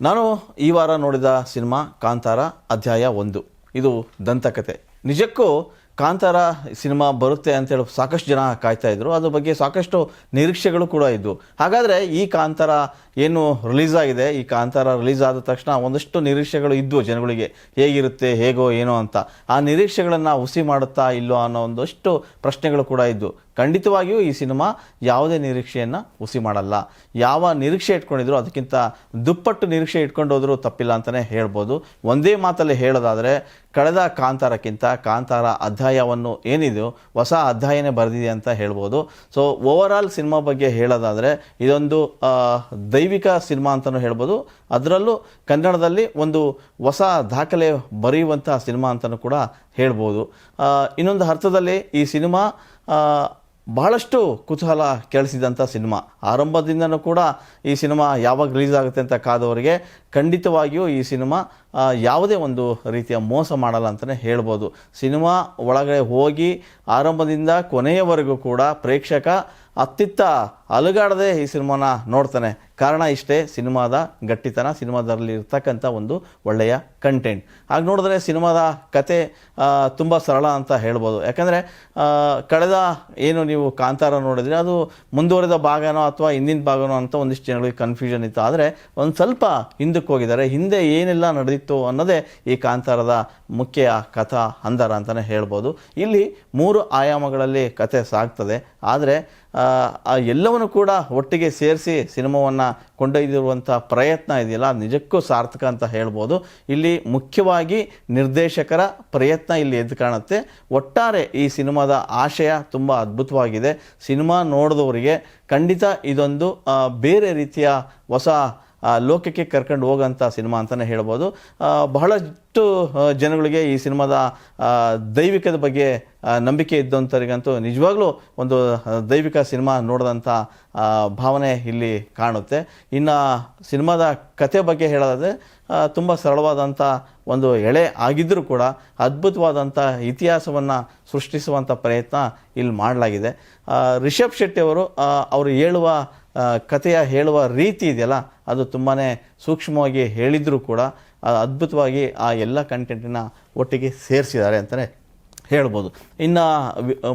ನಾನು ಈ ವಾರ ನೋಡಿದ ಸಿನಿಮಾ ಕಾಂತಾರ ಅಧ್ಯಾಯ ಒಂದು. ಇದು ದಂತಕತೆ. ನಿಜಕ್ಕೂ ಕಾಂತಾರ ಸಿನಿಮಾ ಬರುತ್ತೆ ಅಂತೇಳಿ ಸಾಕಷ್ಟು ಜನ ಕಾಯ್ತಾ ಇದ್ರು. ಅದ್ರ ಬಗ್ಗೆ ಸಾಕಷ್ಟು ನಿರೀಕ್ಷೆಗಳು ಕೂಡ ಇದ್ವು. ಹಾಗಾದರೆ ಈ ಕಾಂತಾರ ಏನು ರಿಲೀಸ್ ಆಗಿದೆ? ಈ ಕಾಂತಾರ ರಿಲೀಸ್ ಆದ ತಕ್ಷಣ ಒಂದಷ್ಟು ನಿರೀಕ್ಷೆಗಳು ಇದ್ವು ಜನಗಳಿಗೆ. ಹೇಗಿರುತ್ತೆ, ಹೇಗೋ, ಏನೋ ಅಂತ. ಆ ನಿರೀಕ್ಷೆಗಳನ್ನು ಹುಸಿ ಮಾಡುತ್ತಾ ಇಲ್ಲೋ ಅನ್ನೋ ಒಂದಷ್ಟು ಪ್ರಶ್ನೆಗಳು ಕೂಡ ಇದ್ವು. ಖಂಡಿತವಾಗಿಯೂ ಈ ಸಿನಿಮಾ ಯಾವುದೇ ನಿರೀಕ್ಷೆಯನ್ನು ಹುಸಿ ಮಾಡಲ್ಲ. ಯಾವ ನಿರೀಕ್ಷೆ ಇಟ್ಕೊಂಡಿದ್ರು ಅದಕ್ಕಿಂತ ದುಪ್ಪಟ್ಟು ನಿರೀಕ್ಷೆ ಇಟ್ಕೊಂಡು ತಪ್ಪಿಲ್ಲ ಅಂತಲೇ ಹೇಳ್ಬೋದು. ಒಂದೇ ಮಾತಲ್ಲಿ ಹೇಳೋದಾದರೆ, ಕಳೆದ ಕಾಂತಾರಕ್ಕಿಂತ ಕಾಂತಾರ ಅಧ್ಯಾಯವನ್ನು ಏನಿದೆಯೋ ಹೊಸ ಅಧ್ಯಾಯನೇ ಬರೆದಿದೆ ಅಂತ ಹೇಳ್ಬೋದು. ಸೊ ಓವರಾಲ್ ಸಿನಿಮಾ ಬಗ್ಗೆ ಹೇಳೋದಾದರೆ, ಇದೊಂದು ದೈವಿಕ ಸಿನಿಮಾ ಅಂತಲೂ ಹೇಳ್ಬೋದು. ಅದರಲ್ಲೂ ಕನ್ನಡದಲ್ಲಿ ಒಂದು ಹೊಸ ದಾಖಲೆ ಬರೆಯುವಂಥ ಸಿನಿಮಾ ಅಂತಲೂ ಕೂಡ ಹೇಳ್ಬೋದು. ಇನ್ನೊಂದು ಅರ್ಥದಲ್ಲಿ ಈ ಸಿನಿಮಾ ಬಹಳಷ್ಟು ಕುತೂಹಲ ಕೇಳಿಸಿದಂಥ ಸಿನಿಮಾ. ಆರಂಭದಿಂದನೂ ಕೂಡ ಈ ಸಿನಿಮಾ ಯಾವಾಗ ರಿಲೀಸ್ ಆಗುತ್ತೆ ಅಂತ ಕಾದವರಿಗೆ ಖಂಡಿತವಾಗಿಯೂ ಈ ಸಿನಿಮಾ ಯಾವುದೇ ಒಂದು ರೀತಿಯ ಮೋಸ ಮಾಡಲ್ಲ ಅಂತಲೇ ಹೇಳ್ಬೋದು. ಸಿನಿಮಾ ಒಳಗಡೆ ಹೋಗಿ ಆರಂಭದಿಂದ ಕೊನೆಯವರೆಗೂ ಕೂಡ ಪ್ರೇಕ್ಷಕ ಅತ್ತಿತ್ತ ಅಲುಗಾಡದೆ ಈ ಸಿನಿಮಾನ ನೋಡ್ತಾನೆ. ಕಾರಣ ಇಷ್ಟೇ, ಸಿನಿಮಾದ ಗಟ್ಟಿತನ, ಸಿನಿಮಾದಲ್ಲಿ ಇರ್ತಕ್ಕಂಥ ಒಂದು ಒಳ್ಳೆಯ ಕಂಟೆಂಟ್ ಹಾಗೆ ನೋಡಿದ್ರೆ ಸಿನಿಮಾದ ಕತೆ ತುಂಬ ಸರಳ ಅಂತ ಹೇಳ್ಬೋದು. ಯಾಕಂದರೆ ಕಳೆದ ಏನು ನೀವು ಕಾಂತಾರ ನೋಡಿದ್ರೆ, ಅದು ಮುಂದುವರೆದ ಭಾಗನೋ ಅಥವಾ ಹಿಂದಿನ ಭಾಗನೋ ಅಂತ ಒಂದಿಷ್ಟು ಜನಗಳಿಗೆ ಕನ್ಫ್ಯೂಷನ್ ಇತ್ತು. ಆದರೆ, ಒಂದು ಸ್ವಲ್ಪ ಹಿಂದಕ್ಕೆ ಹೋಗಿದ್ದಾರೆ. ಹಿಂದೆ ಏನೆಲ್ಲ ನಡೆದಿತ್ತು ಅನ್ನೋದೇ ಈ ಕಾಂತಾರದ ಮುಖ್ಯ ಕಥಾ ಹಂದರ ಅಂತಲೇ ಹೇಳ್ಬೋದು. ಇಲ್ಲಿ ಮೂರು ಆಯಾಮಗಳಲ್ಲಿ ಕತೆ ಸಾಗ್ತದೆ. ಆದರೆ, ಆ ಎಲ್ಲವನ್ನು ಕೂಡ ಒಟ್ಟಿಗೆ ಸೇರಿಸಿ ಸಿನಿಮಾವನ್ನು ಕೊಂಡೊಯ್ದಿರುವಂಥ ಪ್ರಯತ್ನ ಇದೆಯಲ್ಲ ನಿಜಕ್ಕೂ ಸಾರ್ಥಕ ಅಂತ ಹೇಳ್ಬೋದು. ಇಲ್ಲಿ ಮುಖ್ಯವಾಗಿ ನಿರ್ದೇಶಕರ ಪ್ರಯತ್ನ ಇಲ್ಲಿ ಎದ್ದು ಕಾಣುತ್ತೆ. ಒಟ್ಟಾರೆ ಈ ಸಿನಿಮಾದ ಆಶಯ ತುಂಬ ಅದ್ಭುತವಾಗಿದೆ. ಸಿನಿಮಾ ನೋಡಿದವರಿಗೆ ಖಂಡಿತ ಇದೊಂದು ಬೇರೆ ರೀತಿಯ ಹೊಸ ಲೋಕಕ್ಕೆ ಕರ್ಕೊಂಡು ಹೋಗೋಂಥ ಸಿನಿಮಾ ಅಂತಲೇ ಹೇಳ್ಬೋದು. ಬಹಳಷ್ಟು ಜನಗಳಿಗೆ ಈ ಸಿನಿಮಾದ ದೈವಿಕದ ಬಗ್ಗೆ ನಂಬಿಕೆ ಇದ್ದಂಥವರಿಗಂತೂ ನಿಜವಾಗ್ಲೂ ಒಂದು ದೈವಿಕ ಸಿನಿಮಾ ನೋಡಿದಂಥ ಭಾವನೆ ಇಲ್ಲಿ ಕಾಣುತ್ತೆ. ಇನ್ನು ಸಿನಿಮಾದ ಕತೆ ಬಗ್ಗೆ ಹೇಳೋದಾದರೆ ತುಂಬ ಸರಳವಾದಂಥ ಒಂದು ಎಳೆ ಆಗಿದ್ದರೂ ಕೂಡ ಅದ್ಭುತವಾದಂಥ ಇತಿಹಾಸವನ್ನು ಸೃಷ್ಟಿಸುವಂಥ ಪ್ರಯತ್ನ ಇಲ್ಲಿ ಮಾಡಲಾಗಿದೆ. ರಿಷಬ್ ಶೆಟ್ಟಿ ಅವರು ಹೇಳುವ ಕಥೆಯ ಹೇಳುವ ರೀತಿ ಇದೆಯಲ್ಲ, ಅದು ತುಂಬಾ ಸೂಕ್ಷ್ಮವಾಗಿ ಹೇಳಿದರೂ ಕೂಡ ಅದ್ಭುತವಾಗಿ ಆ ಎಲ್ಲ ಕಂಟೆಂಟನ್ನು ಒಟ್ಟಿಗೆ ಸೇರಿಸಿದ್ದಾರೆ ಅಂತಲೇ ಹೇಳ್ಬೋದು. ಇನ್ನು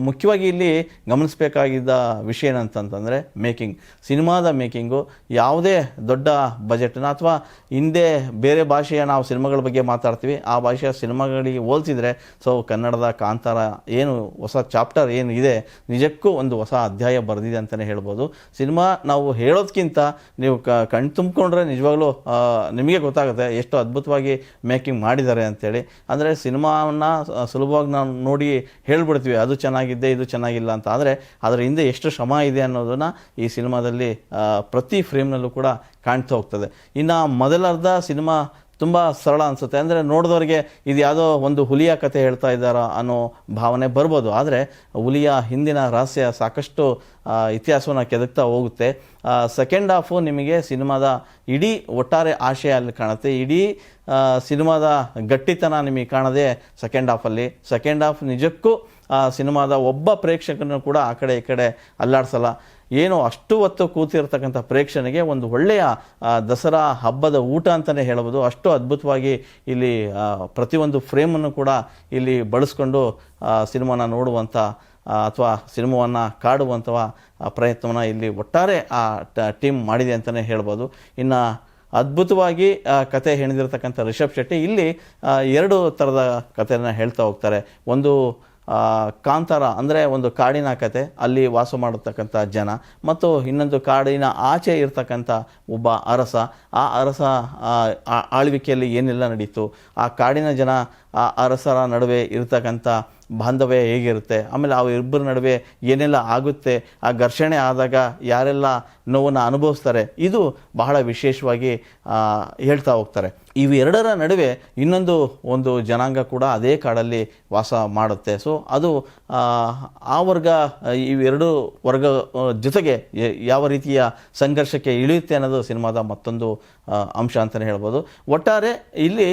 ಮುಖ್ಯವಾಗಿ ಇಲ್ಲಿ ಗಮನಿಸಬೇಕಾಗಿದ್ದ ವಿಷಯ ಏನಂತಂತಂದರೆ ಮೇಕಿಂಗ್. ಸಿನಿಮಾದ ಮೇಕಿಂಗು ಯಾವುದೇ ದೊಡ್ಡ ಬಜೆಟ್ನ ಅಥವಾ ಹಿಂದೆ ಬೇರೆ ಭಾಷೆಯ ನಾವು ಸಿನಿಮಾಗಳ ಬಗ್ಗೆ ಮಾತಾಡ್ತೀವಿ, ಆ ಭಾಷೆಯ ಸಿನಿಮಾಗಳಿಗೆ ಹೋಲಿಸಿದರೆ, ಸೊ ಕನ್ನಡದ ಕಾಂತಾರ ಏನು ಹೊಸ ಚಾಪ್ಟರ್ ಏನು ಇದೆ, ನಿಜಕ್ಕೂ ಒಂದು ಹೊಸ ಅಧ್ಯಾಯ ಬರೆದಿದೆ ಅಂತಲೇ ಹೇಳ್ಬೋದು. ಸಿನಿಮಾ ನಾವು ಹೇಳೋದಕ್ಕಿಂತ ನೀವು ಕಣ್ ತುಂಬಿಕೊಂಡ್ರೆ ನಿಜವಾಗ್ಲೂ ನಿಮಗೆ ಗೊತ್ತಾಗುತ್ತೆ ಎಷ್ಟು ಅದ್ಭುತವಾಗಿ ಮೇಕಿಂಗ್ ಮಾಡಿದ್ದಾರೆ ಅಂತೇಳಿ. ಅಂದರೆ ಸಿನಿಮಾವನ್ನು ಸುಲಭವಾಗಿ ನಾವು ನೋಡಿ ಹೇಳ್ಬಿಡ್ತೀವಿ, ಅದು ಚೆನ್ನಾಗಿದೆ ಇದು ಚೆನ್ನಾಗಿಲ್ಲ ಅಂತ. ಆದರೆ ಅದರ ಹಿಂದೆ ಎಷ್ಟು ಶ್ರಮ ಇದೆ ಅನ್ನೋದನ್ನು ಈ ಸಿನಿಮಾದಲ್ಲಿ ಪ್ರತಿ ಫ್ರೇಮ್ನಲ್ಲೂ ಕೂಡ ಕಾಣ್ತಾ ಹೋಗ್ತದೆ. ಇನ್ನು ಮೊದಲರ್ಧ ಸಿನಿಮಾ ತುಂಬ ಸರಳ ಅನಿಸುತ್ತೆ. ಅಂದರೆ ನೋಡಿದವರಿಗೆ ಇದು ಯಾವುದೋ ಒಂದು ಹುಲಿಯ ಕತೆ ಹೇಳ್ತಾ ಇದ್ದಾರಾ ಅನ್ನೋ ಭಾವನೆ ಬರ್ಬೋದು. ಆದರೆ ಹುಲಿಯ ಹಿಂದಿನ ರಹಸ್ಯ ಸಾಕಷ್ಟು ಇತಿಹಾಸವನ್ನು ಕೆದಕ್ತಾ ಹೋಗುತ್ತೆ. ಸೆಕೆಂಡ್ ಹಾಫು ನಿಮಗೆ ಸಿನಿಮಾದ ಇಡೀ ಒಟ್ಟಾರೆ ಆಶಯ ಅಲ್ಲಿ ಕಾಣುತ್ತೆ. ಇಡೀ ಸಿನಿಮಾದ ಗಟ್ಟಿತನ ನಿಮಗೆ ಕಾಣದೆ ಸೆಕೆಂಡ್ ಹಾಫಲ್ಲಿ ಸೆಕೆಂಡ್ ಹಾಫ್ ನಿಜಕ್ಕೂ ಸಿನಿಮಾದ ಒಬ್ಬ ಪ್ರೇಕ್ಷಕನೂ ಕೂಡ ಆ ಕಡೆ ಈ ಕಡೆ ಅಲ್ಲಾಡ್ಸಲ್ಲ. ಏನು ಅಷ್ಟು ಹೊತ್ತು ಕೂತಿರ್ತಕ್ಕಂಥ ಪ್ರೇಕ್ಷಣಿಗೆ ಒಂದು ಒಳ್ಳೆಯ ದಸರಾ ಹಬ್ಬದ ಊಟ ಅಂತಲೇ ಹೇಳ್ಬೋದು. ಅಷ್ಟು ಅದ್ಭುತವಾಗಿ ಇಲ್ಲಿ ಪ್ರತಿಯೊಂದು ಫ್ರೇಮನ್ನು ಕೂಡ ಇಲ್ಲಿ ಬಳಸ್ಕೊಂಡು ಸಿನಿಮಾನ ನೋಡುವಂಥ ಅಥವಾ ಸಿನಿಮಾವನ್ನು ಕಾಡುವಂಥ ಪ್ರಯತ್ನವನ್ನು ಇಲ್ಲಿ ಒಟ್ಟಾರೆ ಆ ಟೀಮ್ ಮಾಡಿದೆ ಅಂತಲೇ ಹೇಳ್ಬೋದು. ಇನ್ನು ಅದ್ಭುತವಾಗಿ ಕತೆ ಹೆಣದಿರತಕ್ಕಂಥ ರಿಷಬ್ ಶೆಟ್ಟಿ ಇಲ್ಲಿ ಎರಡು ಥರದ ಕಥೆಯನ್ನು ಹೇಳ್ತಾ ಹೋಗ್ತಾರೆ. ಒಂದು ಕಾಂತಾರ ಅಂದರೆ ಒಂದು ಕಾಡಿನ ಕತೆ, ಅಲ್ಲಿ ವಾಸ ಮಾಡತಕ್ಕಂಥ ಜನ. ಮತ್ತು ಇನ್ನೊಂದು ಕಾಡಿನ ಆಚೆ ಇರ್ತಕ್ಕಂಥ ಒಬ್ಬ ಅರಸ. ಆ ಅರಸ ಆಳ್ವಿಕೆಯಲ್ಲಿ ಏನೆಲ್ಲ ನಡೀತು? ಆ ಕಾಡಿನ ಜನ, ಆ ಅರಸರ ನಡುವೆ ಇರ್ತಕ್ಕಂಥ ಬಾಂಧವ್ಯ ಹೇಗಿರುತ್ತೆ? ಆಮೇಲೆ ಆ ಇಬ್ಬರ ನಡುವೆ ಏನೆಲ್ಲ ಆಗುತ್ತೆ? ಆ ಘರ್ಷಣೆ ಆದಾಗ ಯಾರೆಲ್ಲ ನೋವನ್ನು ಅನುಭವಿಸ್ತಾರೆ. ಇದು ಬಹಳ ವಿಶೇಷವಾಗಿ ಹೇಳ್ತಾ ಹೋಗ್ತಾರೆ. ಇವೆರಡರ ನಡುವೆ ಇನ್ನೊಂದು ಒಂದು ಜನಾಂಗ ಕೂಡ ಅದೇ ಕಾಡಲ್ಲಿ ವಾಸ ಮಾಡುತ್ತೆ. ಸೊ ಅದು ಆ, ವರ್ಗ ಇವೆರಡು ವರ್ಗ ಜೊತೆಗೆ ಯಾವ ರೀತಿಯ ಸಂಘರ್ಷಕ್ಕೆ ಇಳಿಯುತ್ತೆ ಅನ್ನೋದು ಸಿನಿಮಾದ ಮತ್ತೊಂದು ಅಂಶ ಅಂತಲೇ ಹೇಳ್ಬೋದು. ಒಟ್ಟಾರೆ ಇಲ್ಲಿ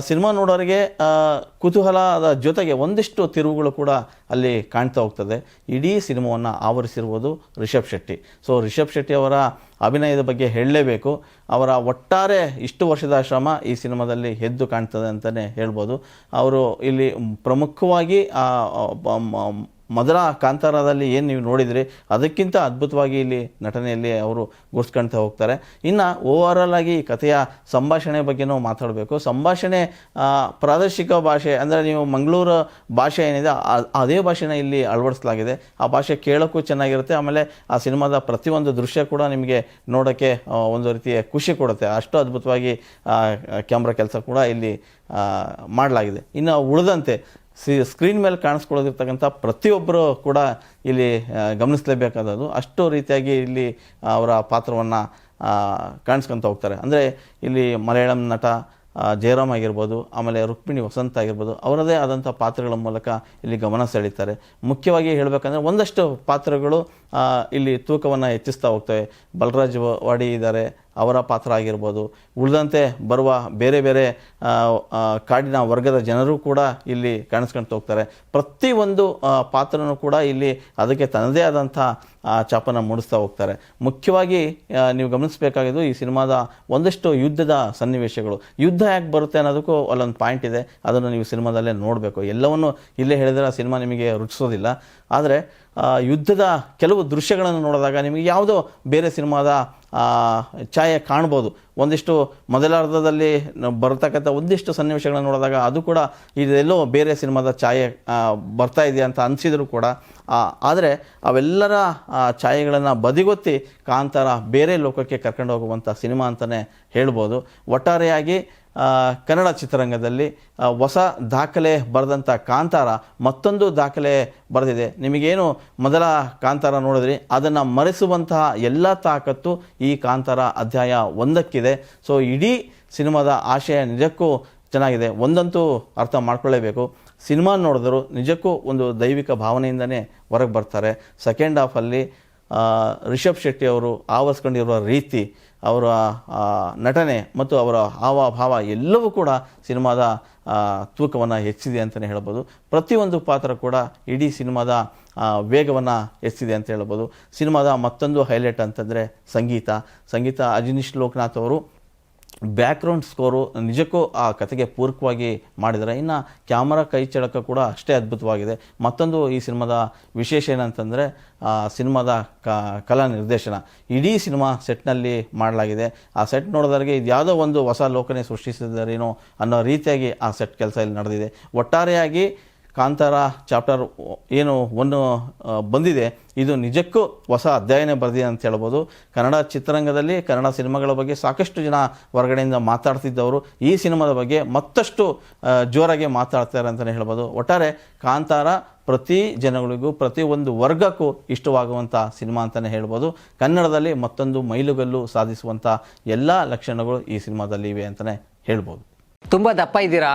ಸಿನಿಮಾ ನೋಡೋರಿಗೆ ಕುತೂಹಲದ ಜೊತೆಗೆ ಒಂದಿಷ್ಟು ತಿರುವುಗಳು ಕೂಡ ಅಲ್ಲಿ ಕಾಣ್ತಾ ಹೋಗ್ತದೆ. ಇಡೀ ಸಿನಿಮಾವನ್ನು ಆವರಿಸಿರುವುದು ರಿಷಬ್ ಶೆಟ್ಟಿ. ಸೊ ರಿಷಬ್ ಶೆಟ್ಟಿ ಅವರ ಅಭಿನಯದ ಬಗ್ಗೆ ಹೇಳಲೇಬೇಕು. ಅವರ ಒಟ್ಟಾರೆ ಇಷ್ಟು ವರ್ಷದ ಶ್ರಮ ಈ ಸಿನಿಮಾದಲ್ಲಿ ಎದ್ದು ಕಾಣ್ತದೆ ಅಂತಲೇ ಹೇಳ್ಬೋದು. ಅವರು ಇಲ್ಲಿ ಪ್ರಮುಖವಾಗಿ ಮೊದಲ ಕಾಂತಾರದಲ್ಲಿ ಏನು ನೀವು ನೋಡಿದ್ರಿ, ಅದಕ್ಕಿಂತ ಅದ್ಭುತವಾಗಿ ಇಲ್ಲಿ ನಟನೆಯಲ್ಲಿ ಅವರು ಗುರ್ಸ್ಕೊಳ್ತಾ ಹೋಗ್ತಾರೆ. ಇನ್ನು ಓವರಾಲ್ ಆಗಿ ಈ ಕಥೆಯ ಸಂಭಾಷಣೆ ಬಗ್ಗೆನೂ ಮಾತಾಡಬೇಕು. ಸಂಭಾಷಣೆ ಪ್ರಾದೇಶಿಕ ಭಾಷೆ, ಅಂದರೆ ನೀವು ಮಂಗಳೂರು ಭಾಷೆ ಏನಿದೆ ಅದೇ ಭಾಷೆನ ಇಲ್ಲಿ ಅಳವಡಿಸಲಾಗಿದೆ. ಆ ಭಾಷೆ ಕೇಳೋಕ್ಕೂ ಚೆನ್ನಾಗಿರುತ್ತೆ, ಆಮೇಲೆ ಆ ಸಿನಿಮಾದ ಪ್ರತಿಯೊಂದು ದೃಶ್ಯ ಕೂಡ ನಿಮಗೆ ನೋಡೋಕ್ಕೆ ಒಂದು ರೀತಿಯ ಖುಷಿ ಕೊಡುತ್ತೆ. ಅಷ್ಟು ಅದ್ಭುತವಾಗಿ ಕ್ಯಾಮ್ರಾ ಕೆಲಸ ಕೂಡ ಇಲ್ಲಿ ಮಾಡಲಾಗಿದೆ. ಇನ್ನು ಉಳಿದಂತೆ ಸಿ, ಸ್ಕ್ರೀನ್ ಮೇಲೆ ಕಾಣಿಸ್ಕೊಳ್ಳೋದಿರ್ತಕ್ಕಂಥ ಪ್ರತಿಯೊಬ್ಬರು ಕೂಡ ಇಲ್ಲಿ ಗಮನಿಸಲೇಬೇಕಾದದ್ದು. ಅಷ್ಟು ರೀತಿಯಾಗಿ ಇಲ್ಲಿ ಅವರ ಪಾತ್ರವನ್ನು ಕಾಣಿಸ್ಕೊತ ಹೋಗ್ತಾರೆ. ಅಂದರೆ ಇಲ್ಲಿ ಮಲಯಾಳಂ ನಟ ಜಯರಾಮ್ ಆಗಿರ್ಬೋದು, ಆಮೇಲೆ ರುಕ್ಮಿಣಿ ವಸಂತ ಆಗಿರ್ಬೋದು, ಅವರದೇ ಆದಂಥ ಪಾತ್ರಗಳ ಮೂಲಕ ಇಲ್ಲಿ ಗಮನ ಸೆಳೀತಾರೆ. ಮುಖ್ಯವಾಗಿ ಹೇಳಬೇಕಂದ್ರೆ ಒಂದಷ್ಟು ಪಾತ್ರಗಳು ಇಲ್ಲಿ ತೂಕವನ್ನು ಹೆಚ್ಚಿಸ್ತಾ ಹೋಗ್ತವೆ. ಬಲರಾಜ್ ವಾಡಿ ಇದ್ದಾರೆ ಅವರ ಪಾತ್ರ ಆಗಿರ್ಬೋದು ಉಳಿದಂತೆ ಬರುವ ಬೇರೆ ಬೇರೆ ಕಾಡಿನ ವರ್ಗದ ಜನರು ಕೂಡ ಇಲ್ಲಿ ಕಾಣಿಸ್ಕೊಳ್ತಾ ಹೋಗ್ತಾರೆ. ಪ್ರತಿಯೊಂದು ಪಾತ್ರನೂ ಕೂಡ ಇಲ್ಲಿ ಅದಕ್ಕೆ ತನ್ನದೇ ಆದಂಥ ಚಾಪನ ಮೂಡಿಸ್ತಾ ಹೋಗ್ತಾರೆ. ಮುಖ್ಯವಾಗಿ ನೀವು ಗಮನಿಸಬೇಕಾಗಿದ್ದು ಈ ಸಿನಿಮಾದ ಒಂದಷ್ಟು ಯುದ್ಧದ ಸನ್ನಿವೇಶಗಳು. ಯುದ್ಧ ಯಾಕೆ ಬರುತ್ತೆ ಅನ್ನೋದಕ್ಕೂ ಅಲ್ಲೊಂದು ಪಾಯಿಂಟ್ ಇದೆ. ಅದನ್ನು ನೀವು ಸಿನಿಮಾದಲ್ಲೇ ನೋಡಬೇಕು. ಎಲ್ಲವನ್ನು ಇಲ್ಲೇ ಹೇಳಿದರೆ ಆ ಸಿನಿಮಾ ನಿಮಗೆ ರುಚಿಸೋದಿಲ್ಲ. ಆದರೆ ಯುದ್ಧದ ಕೆಲವು ದೃಶ್ಯಗಳನ್ನು ನೋಡಿದಾಗ ನಿಮಗೆ ಯಾವುದೋ ಬೇರೆ ಸಿನಿಮಾದ ಛಾಯೆ ಕಾಣ್ಬೋದು. ಒಂದಿಷ್ಟು ಮೊದಲಾರ್ಧದಲ್ಲಿ ಬರ್ತಕ್ಕಂಥ ಒಂದಿಷ್ಟು ಸನ್ನಿವೇಶಗಳನ್ನು ನೋಡಿದಾಗ ಅದು ಕೂಡ ಇದೆಲ್ಲೋ ಬೇರೆ ಸಿನಿಮಾದ ಛಾಯೆ ಬರ್ತಾ ಇದೆ ಅಂತ ಅನಿಸಿದರೂ ಕೂಡ ಆದರೆ ಅವೆಲ್ಲರ ಛಾಯೆಗಳನ್ನು ಬದಿಗೊತ್ತಿ ಕಾಂತಾರ ಬೇರೆ ಲೋಕಕ್ಕೆ ಕರ್ಕೊಂಡು ಹೋಗುವಂಥ ಸಿನಿಮಾ ಅಂತಲೇ ಹೇಳ್ಬೋದು. ಒಟ್ಟಾರೆಯಾಗಿ ಕನ್ನಡ ಚಿತ್ರರಂಗದಲ್ಲಿ ಹೊಸ ದಾಖಲೆ ಬರೆದಂಥ ಕಾಂತಾರ ಮತ್ತೊಂದು ದಾಖಲೆ ಬರೆದಿದೆ. ನಿಮಗೇನು ಮೊದಲ ಕಾಂತಾರ ನೋಡಿದ್ರಿ? ಅದನ್ನು ಮರೆಸುವಂತಹ ಎಲ್ಲ ತಾಕತ್ತು ಈ ಕಾಂತಾರ ಅಧ್ಯಾಯ ಒಂದಕ್ಕಿದೆ. ಸೊ, ಇಡೀ ಸಿನಿಮಾದ ಆಶಯ ನಿಜಕ್ಕೂ ಚೆನ್ನಾಗಿದೆ. ಒಂದಂತೂ ಅರ್ಥ ಮಾಡ್ಕೊಳ್ಳೇಬೇಕು. ಸಿನಿಮಾ ನೋಡಿದ್ರು ನಿಜಕ್ಕೂ ಒಂದು ದೈವಿಕ ಭಾವನೆಯಿಂದನೇ ಹೊರಗೆ ಬರ್ತಾರೆ. ಸೆಕೆಂಡ್ ಹಾಫಲ್ಲಿ ರಿಷಬ್ ಶೆಟ್ಟಿ ಅವರು ಆವರಿಸ್ಕೊಂಡಿರುವ ರೀತಿ, ಅವರ ನಟನೆ ಮತ್ತು ಅವರ ಹಾವಭಾವ ಎಲ್ಲವೂ ಕೂಡ ಸಿನಿಮಾದ ತೂಕವನ್ನು ಹೆಚ್ಚಿದೆ ಅಂತಲೇ ಹೇಳ್ಬೋದು. ಪ್ರತಿಯೊಂದು ಪಾತ್ರ ಕೂಡ ಇಡೀ ಸಿನಿಮಾದ ವೇಗವನ್ನು ಹೆಚ್ಚಿದೆ ಅಂತ ಹೇಳ್ಬೋದು. ಸಿನಿಮಾದ ಮತ್ತೊಂದು ಹೈಲೈಟ್ ಅಂತಂದರೆ ಸಂಗೀತ. ಸಂಗೀತ ಅಜಿನೀಶ್ ಲೋಕನಾಥ್ ಅವರು ಬ್ಯಾಕ್ಗ್ರೌಂಡ್ ಸ್ಕೋರು ನಿಜಕ್ಕೂ ಆ ಕತೆಗೆ ಪೂರಕವಾಗಿ ಮಾಡಿದರೆ ಇನ್ನು ಕ್ಯಾಮರಾ ಕೈ ಚಳಕ ಕೂಡ ಅಷ್ಟೇ ಅದ್ಭುತವಾಗಿದೆ. ಮತ್ತೊಂದು ಈ ಸಿನಿಮಾದ ವಿಶೇಷ ಏನಂತಂದರೆ, ಆ ಸಿನಿಮಾದ ಕ, ಕಲಾ ನಿರ್ದೇಶನ. ಇಡೀ ಸಿನಿಮಾ ಸೆಟ್ನಲ್ಲಿ ಮಾಡಲಾಗಿದೆ. ಆ ಸೆಟ್ ನೋಡಿದವರಿಗೆ ಇದು ಯಾವುದೋ ಒಂದು ಹೊಸ ಲೋಕನೇ ಸೃಷ್ಟಿಸಿದರೇನೋ ಅನ್ನೋ ರೀತಿಯಾಗಿ ಆ ಸೆಟ್ ಕೆಲಸ ಇಲ್ಲಿ ನಡೆದಿದೆ. ಒಟ್ಟಾರೆಯಾಗಿ ಕಾಂತಾರ ಚಾಪ್ಟರ್ ಏನು ಒಂದು ಬಂದಿದೆ. ಇದು ನಿಜಕ್ಕೂ ಹೊಸ ಅಧ್ಯಯನ ಬರೆದಿದೆ ಅಂತ ಹೇಳ್ಬೋದು. ಕನ್ನಡ ಚಿತ್ರರಂಗದಲ್ಲಿ ಕನ್ನಡ ಸಿನಿಮಾಗಳ ಬಗ್ಗೆ ಸಾಕಷ್ಟು ಜನ ಹೊರಗಡೆಯಿಂದ ಮಾತಾಡ್ತಿದ್ದವರು. ಈ ಸಿನಿಮಾದ ಬಗ್ಗೆ ಮತ್ತಷ್ಟು ಜೋರಾಗಿ ಮಾತಾಡ್ತಾರೆ ಅಂತಲೇ ಹೇಳ್ಬೋದು. ಒಟ್ಟಾರೆ ಕಾಂತಾರ ಪ್ರತಿ ಜನಗಳಿಗೂ, ಪ್ರತಿ ಒಂದು ವರ್ಗಕ್ಕೂ ಇಷ್ಟವಾಗುವಂಥ ಸಿನಿಮಾ ಅಂತಲೇ ಹೇಳ್ಬೋದು. ಕನ್ನಡದಲ್ಲಿ ಮತ್ತೊಂದು ಮೈಲುಗಲ್ಲು ಸಾಧಿಸುವಂಥ ಎಲ್ಲ ಲಕ್ಷಣಗಳು ಈ ಸಿನಿಮಾದಲ್ಲಿ ಇವೆ ಅಂತಲೇ ಹೇಳ್ಬೋದು. ತುಂಬ ದಪ್ಪ ಇದ್ದೀರಾ?